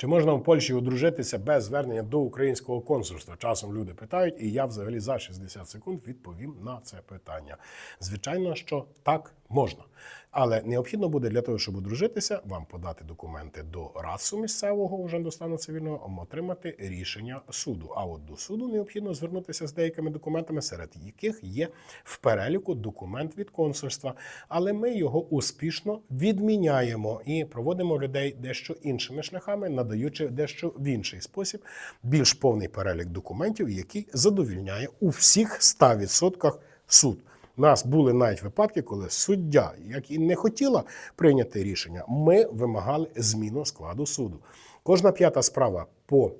Чи можна в Польщі одружитися без звернення до українського консульства? Часом люди питають, і я взагалі за 60 секунд відповім на це питання. Звичайно, що так можна. Але необхідно буде для того, щоб одружитися, вам подати документи до РАЦУ місцевого вже до стану цивільного, отримати рішення суду. А от до суду необхідно звернутися з деякими документами, серед яких є в переліку документ від консульства. Але ми його успішно відміняємо і проводимо людей дещо іншими шляхами, надаючи дещо в інший спосіб більш повний перелік документів, який задовільняє у всіх 100% суд. У нас були навіть випадки, коли суддя, як і не хотіла прийняти рішення, ми вимагали зміну складу суду. Кожна п'ята справа по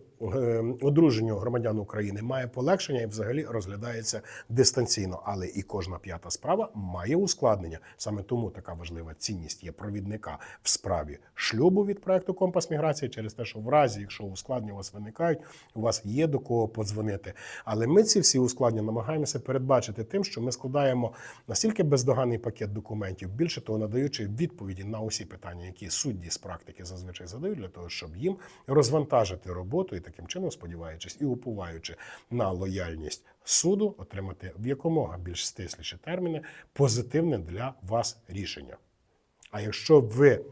одруженню громадян України має полегшення і взагалі розглядається дистанційно. Але і кожна п'ята справа має ускладнення. Саме тому така важлива цінність є провідника в справі шлюбу від проекту Компас міграції через те, що в разі, якщо ускладнення у вас виникають, у вас є до кого подзвонити. Але ми ці всі ускладнення намагаємося передбачити тим, що ми складаємо настільки бездоганний пакет документів, більше того, надаючи відповіді на усі питання, які судді з практики зазвичай задають, для того, щоб їм розвантажити роботу і таким чином, сподіваючись і уповаючи на лояльність суду, отримати в якомога більш стисліші терміни позитивне для вас рішення. А якщо ви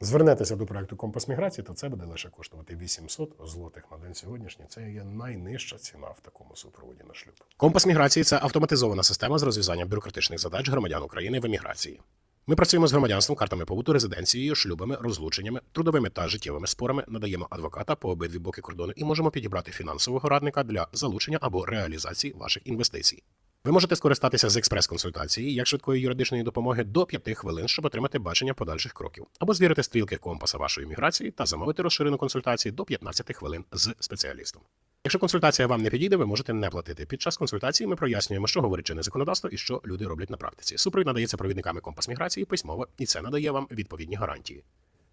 звернетеся до проекту Компас міграції, то це буде лише коштувати 800 злотих на день сьогоднішній. Це є найнижча ціна в такому супроводі на шлюб. Компас міграції це автоматизована система з розв'язанням бюрократичних задач громадян України в еміграції. Ми працюємо з громадянством, картами побуту, резиденцією, шлюбами, розлученнями, трудовими та життєвими спорами, надаємо адвоката по обидві боки кордону і можемо підібрати фінансового радника для залучення або реалізації ваших інвестицій. Ви можете скористатися з експрес-консультації як швидкої юридичної допомоги до 5 хвилин, щоб отримати бачення подальших кроків, або звірити стрілки компаса вашої міграції та замовити розширену консультацію до 15 хвилин з спеціалістом. Якщо консультація вам не підійде, ви можете не платити. Під час консультації ми прояснюємо, що говорить чинне законодавство і що люди роблять на практиці. Супровід надається провідниками компас міграції письмово, і це надає вам відповідні гарантії.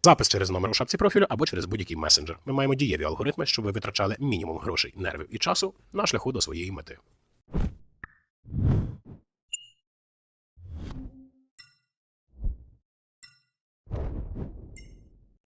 Запис через номер у шапці профілю або через будь-який месенджер. Ми маємо дієві алгоритми, щоб ви витрачали мінімум грошей, нервів і часу на шляху до своєї мети.